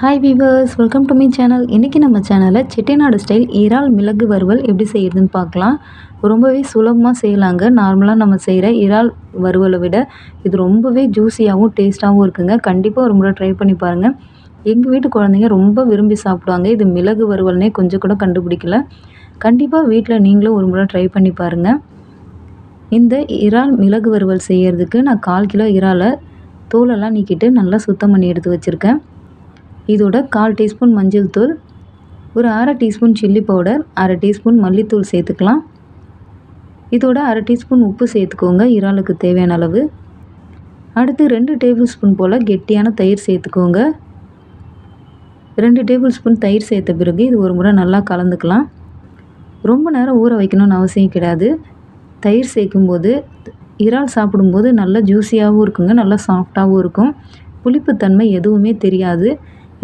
Hi viewers welcome to me channel இன்றைக்கி நம்ம சேனலில் செட்டிநாடு ஸ்டைல் இறால் மிளகு வறுவல் எப்படி செய்கிறதுன்னு பார்க்கலாம். ரொம்பவே சுலபமாக செய்யலாங்க. நார்மலாக நம்ம செய்கிற இறால் வறுவலை விட இது ரொம்பவே ஜூஸியாகவும் டேஸ்ட்டாகவும் இருக்குங்க. கண்டிப்பாக ஒரு முறை ட்ரை பண்ணி பாருங்கள் எங்கள் வீட்டு குழந்தைங்க ரொம்ப விரும்பி சாப்பிடுவாங்க. இது மிளகு வறுவல்னே கொஞ்சம் கூட கண்டுபிடிக்கல. கண்டிப்பாக வீட்டில் நீங்களும் ஒரு முறை ட்ரை பண்ணி பாருங்கள் இந்த இறால் மிளகு வறுவல் செய்கிறதுக்கு நான் கால் கிலோ இறாலை தோலெல்லாம் நீக்கிட்டு நல்லா சுத்தம் பண்ணி எடுத்து வச்சுருக்கேன். இதோட கால் டீஸ்பூன் மஞ்சள் தூள் ஒரு அரை டீஸ்பூன் சில்லி பவுடர் அரை டீஸ்பூன் மல்லித்தூள் சேர்த்துக்கலாம். இதோட அரை டீஸ்பூன் உப்பு சேர்த்துக்கோங்க இறாலுக்கு தேவையான அளவு. அடுத்து ரெண்டு டேபிள் ஸ்பூன் போல் கெட்டியான தயிர் சேர்த்துக்கோங்க. ரெண்டு டேபிள் ஸ்பூன் தயிர் சேர்த்த பிறகு இது ஒரு முறை நல்லா கலந்துக்கலாம். ரொம்ப நேரம் ஊற வைக்கணும்னு அவசியம் கிடையாது. தயிர் சேர்க்கும்போது இறால் சாப்பிடும்போது நல்லா ஜூஸியாகவும் இருக்குங்க நல்லா சாஃப்டாகவும் இருக்கும். புளிப்புத்தன்மை எதுவுமே தெரியாது.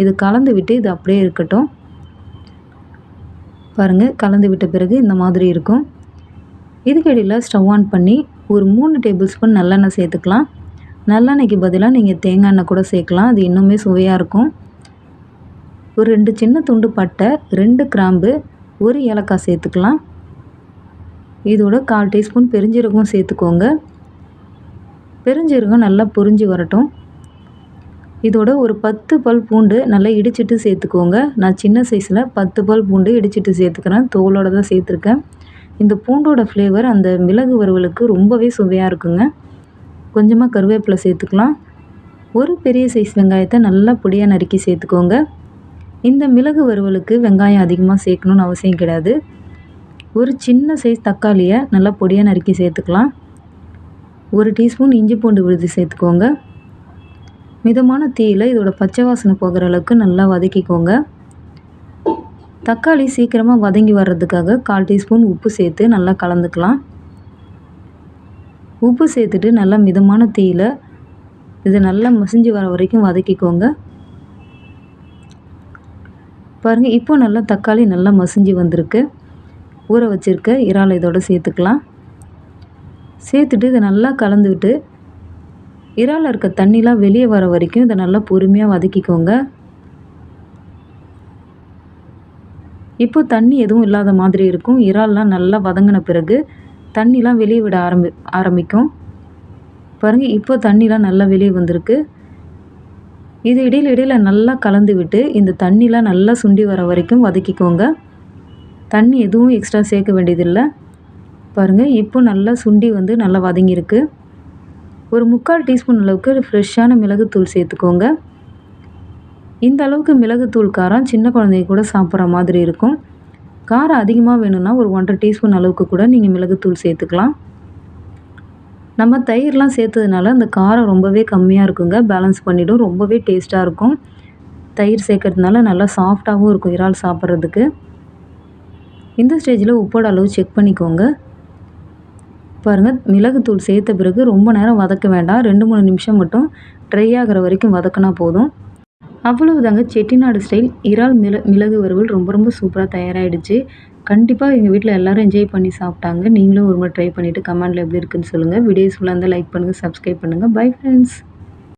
இது கலந்து விட்டு இது அப்படியே இருக்கட்டும். பாருங்கள் கலந்து விட்ட பிறகு இந்த மாதிரி இருக்கும். இதுக்கடியில் ஸ்டவ் ஆன் பண்ணி ஒரு மூணு டேபிள் ஸ்பூன் நல்லெண்ணெய் சேர்த்துக்கலாம். நல்லெண்ணெய்க்கு பதிலாக நீங்கள் தேங்காய் எண்ணெய் கூட சேர்க்கலாம். அது இன்னுமே சுவையாக இருக்கும். ஒரு ரெண்டு சின்ன துண்டு பட்டை ரெண்டு கிராம்பு ஒரு ஏலக்காய் சேர்த்துக்கலாம். இதோட கால் டீஸ்பூன் பெருஞ்சீரகம் சேர்த்துக்கோங்க. பெருஞ்சீரகம் நல்லா பொரிஞ்சு வரட்டும். இதோட ஒரு பத்து பல் பூண்டு நல்லா இடிச்சிட்டு சேர்த்துக்கோங்க. நான் சின்ன சைஸில் பத்து பல் பூண்டு இடிச்சிட்டு சேர்த்துக்கிறேன். தோலோடு தான் சேர்த்துருக்கேன். இந்த பூண்டோட ஃப்ளேவர் அந்த மிளகு வறுவலுக்கு ரொம்பவே சுவையாக இருக்குங்க. கொஞ்சமாக கருவேப்பிலை சேர்த்துக்கலாம். ஒரு பெரிய சைஸ் வெங்காயத்தை நல்லா பொடியாக நறுக்கி சேர்த்துக்கோங்க. இந்த மிளகு வறுவலுக்கு வெங்காயம் அதிகமாக சேர்க்கணுன்னு அவசியம் கிடையாது. ஒரு சின்ன சைஸ் தக்காளியை நல்லா பொடியாக நறுக்கி சேர்த்துக்கலாம். ஒரு டீஸ்பூன் இஞ்சி பூண்டு விழுது சேர்த்துக்கோங்க. மிதமான தீயில் இதோட பச்சை வாசனை போகிற அளவுக்கு நல்லா வதக்கிக்கோங்க. தக்காளி சீக்கிரமாக வதங்கி வர்றதுக்காக கால் டீஸ்பூன் உப்பு சேர்த்து நல்லா கலந்துக்கலாம். உப்பு சேர்த்துட்டு நல்லா மிதமான தீயில் இது நல்லா மசிஞ்சு வர வரைக்கும் வதக்கிக்கோங்க. பாருங்கள் இப்போ நல்லா தக்காளி நல்லா மசிஞ்சு வந்திருக்கு. ஊற வச்சுருக்க இறால் இதோட சேர்த்துக்கலாம். சேர்த்துட்டு இதை நல்லா கலந்துவிட்டு இறால் இருக்க தண்ணிலாம் வெளியே வர வரைக்கும் இதை நல்லா பொறுமையாக வதக்கிக்கோங்க. இப்போ தண்ணி எதுவும் இல்லாத மாதிரி இருக்கும். இறால்லாம் நல்லா வதங்கின பிறகு தண்ணிலாம் வெளியே விட ஆரம்பி ஆரம்பிக்கும். பாருங்கள் இப்போ தண்ணிலாம் நல்லா வெளியே வந்திருக்கு. இது இடையில இடையில் நல்லா கலந்து விட்டு இந்த தண்ணிலாம் நல்லா சுண்டி வர வரைக்கும் வதக்கிக்கோங்க. தண்ணி எதுவும் எக்ஸ்ட்ரா சேர்க்க வேண்டியதில்லை. பாருங்கள் இப்போ நல்லா சுண்டி வந்து நல்லா வதங்கியிருக்கு. ஒரு முக்கால் டீஸ்பூன் அளவுக்கு ஃப்ரெஷ்ஷான மிளகுத்தூள் சேர்த்துக்கோங்க. இந்த அளவுக்கு மிளகுத்தூள் காரம் சின்ன குழந்தைங்க கூட சாப்பிட்ற மாதிரி இருக்கும். காரம் அதிகமாக வேணும்னா ஒரு ஒன்றரை டீஸ்பூன் அளவுக்கு கூட நீங்கள் மிளகுத்தூள் சேர்த்துக்கலாம். நம்ம தயிர்லாம் சேர்த்ததுனால அந்த காரம் ரொம்பவே கம்மியாக இருக்குங்க. பேலன்ஸ் பண்ணிவிடும் ரொம்பவே டேஸ்ட்டாக இருக்கும். தயிர் சேர்க்கறதுனால நல்லா சாஃப்டாகவும் இருக்கும் இறால் சாப்பிட்றதுக்கு. இந்த ஸ்டேஜில் உப்போட அளவு செக் பண்ணிக்கோங்க. பாருங்கள் மிளகுத்தூள் சேர்த்த பிறகு ரொம்ப நேரம் வதக்க வேண்டாம். ரெண்டு மூணு நிமிஷம் மட்டும் ட்ரை ஆகிற வரைக்கும் வதக்கினா போதும். அவ்வளவுதாங்க. செட்டிநாடு ஸ்டைல் இறால் மிள மிளகு வறுவல் ரொம்ப ரொம்ப சூப்பராக தயாராகிடுச்சு கண்டிப்பாக எங்கள் வீட்டில் எல்லோரும் என்ஜாய் பண்ணி சாப்பிட்டாங்க. நீங்களும் ஒரு முறை ட்ரை பண்ணிவிட்டு கமெண்டில் எப்படி இருக்குன்னு சொல்லுங்கள் வீடியோஸ் ஃபுல்லாக இருந்தால் லைக் பண்ணுங்கள் சப்ஸ்கிரைப் பண்ணுங்கள் பை ஃப்ரெண்ட்ஸ்